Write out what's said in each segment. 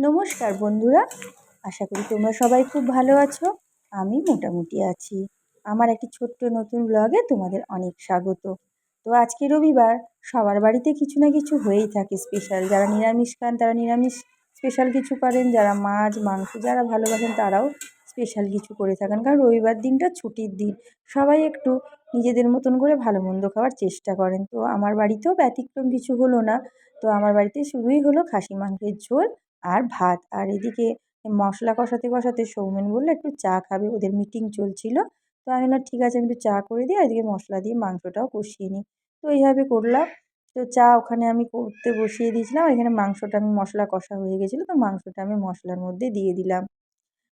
নমস্কার বন্ধুরা। আশা করি তোমরা সবাই খুব ভালো আছো। আমি মোটামুটি আছি। আমার একটি ছোট্ট নতুন ব্লগে তোমাদের অনেক স্বাগত। তো আজকে রবিবার, সবার বাড়িতে কিছু না কিছু হয়েই থাকে স্পেশাল যারা নিরামিষ খান, তারা নিরামিষ স্পেশাল কিছু করেন। যারা মাছ, মাংস, যারা ভালোবাসেন, তারাও স্পেশাল কিছু করে থাকেন। কারণ রবিবার দিনটা ছুটির দিন। সবাই একটু নিজেদের মতন করে ভালো মন্দ খাওয়ার চেষ্টা করেন। তো আমার বাড়িতেও ব্যতিক্রম কিছু হলো না। তো আমার বাড়িতে শুরুই হলো খাসি মাংসের ঝোল। আর ভাত। আর এদিকে মশলা কষাতে কষাতে সৌমেন বলল, একটু চা খাবে, ওদের মিটিং চলছিল। তো আমি বললাম, ঠিক আছে, আমি একটু চা করে দিই আর এদিকে মশলা দিয়ে মাংসটাও কষিয়ে নিই। তো এইভাবে করলাম। তো চা ওখানে আমি করতে বসিয়ে দিয়েছিলাম। এখানে মাংসটা আমি, মশলা কষা হয়ে গেছিল, তো মাংসটা আমি মশলার মধ্যে দিয়ে দিলাম।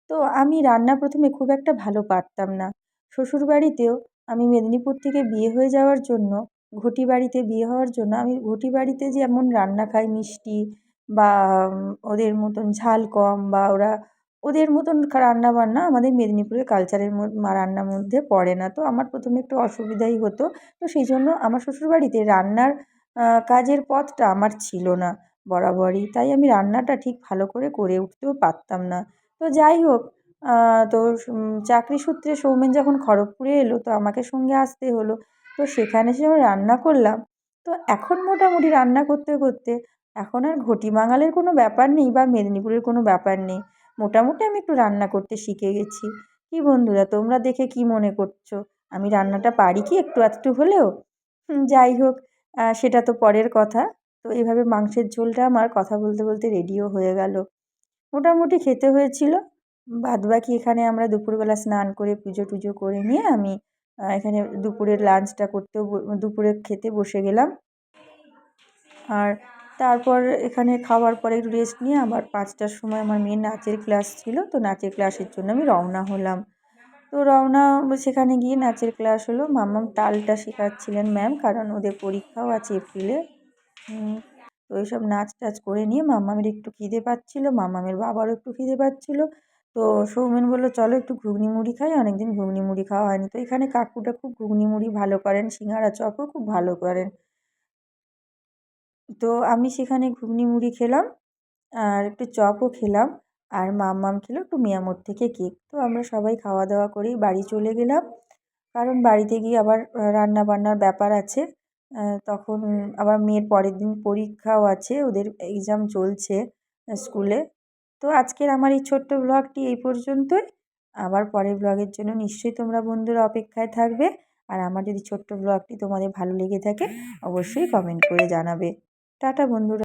তো আমি রান্না প্রথমে খুব একটা ভালো পারতাম না। শ্বশুরবাড়িতেও আমি মেদিনীপুর থেকে বিয়ে হয়ে যাওয়ার জন্য ঘটি বাড়িতে বিয়ে হওয়ার জন্য আমি ঘটি বাড়িতে যেমন রান্না খাই মিষ্টি বা ওদের মতন ঝাল কম বা, ওরা, ওদের মতন রান্না বান্না আমাদের মেদিনীপুরের কালচারের রান্নার মধ্যে পড়ে না। তো আমার প্রথমে একটু অসুবিধাই হতো। তো সেই জন্য আমার শ্বশুরবাড়িতে রান্নার কাজের পথটা আমার ছিল না বরাবরই। তাই আমি রান্নাটা ঠিক ভালো করে করে উঠতেও পারতাম না। তো যাই হোক তো চাকরি সূত্রে সৌমেন যখন খড়গপুরে এলো, তো আমাকে সঙ্গে আসতে হলো। তো সেখানে আমি রান্না করলাম। তো এখন মোটামুটি রান্না করতে করতে এখন আর ঘটি বাঙালের কোনো ব্যাপার নেই বা মেদিনীপুরের কোনো ব্যাপার নেই। মোটামুটি আমি একটু রান্না করতে শিখে গেছি। কি বন্ধুরা, তোমরা দেখে কী মনে করছ? আমি রান্নাটা পারি কি একটু আধটু হলেও? যাই হোক সেটা তো পরের কথা। তো এইভাবে মাংসের ঝোলটা আমার কথা বলতে বলতে রেডিও হয়ে গেল। মোটামুটি খেতে হয়েছিল। বাদ বাকি এখানে আমরা দুপুরবেলা স্নান করে পুজো টুজো করে নিয়ে আমি এখানে দুপুরের লাঞ্চটা করতেও দুপুরে খেতে বসে গেলাম। আর তারপর এখানে খাওয়ার পরে একটু রেস্ট নিয়ে আবার পাঁচটার সময় আমার মেয়ের নাচের ক্লাস ছিল। তো নাচের ক্লাসের জন্য আমি রওনা হলাম। তো রওনা সেখানে গিয়ে নাচের ক্লাস হলো। মাম্মাম তালটা শেখাচ্ছিলেন ম্যাম কারণ ওদের পরীক্ষাও আছে এপ্রিলে তো ওইসব নাচ টাচ করে নিয়ে মাম্মামের একটু খিদে পাচ্ছিলো, মাম্মামের বাবারও একটু খিদে পাচ্ছিলো। তো সৌমেন বলল, চলো একটু ঘুগনি মুড়ি খাই, অনেকদিন ঘুগনি মুড়ি খাওয়া হয়নি। তো এখানে কাকুটা খুব ঘুগনি মুড়ি ভালো করেন, সিঙ্গারা চপও খুব ভালো করেন। তো আমি সেখানে ঘুগনি মুড়ি খেলাম, আর একটু চপও খেলাম, আর মাম্মাম খেলো একটু মিয়ামোর থেকে কেক। তো আমরা সবাই খাওয়া দাওয়া করেই বাড়ি চলে গেলাম। কারণ বাড়িতে গিয়ে আবার রান্না বান্নার ব্যাপার আছে। তখন আবার মেয়ের পরের দিন পরীক্ষাও আছে, ওদের এক্সাম চলছে স্কুলে তো আজকের আমার এই ছোট্ট ব্লগটি এই পর্যন্তই। আবার পরের ব্লগের জন্য নিশ্চয়ই তোমরা বন্ধুরা অপেক্ষায় থাকবে। আর আমার যদি ছোট্ট ব্লগটি তোমাদের ভালো লেগে থাকে, অবশ্যই কমেন্ট করে জানাবে। টাটা বন্ধুরা।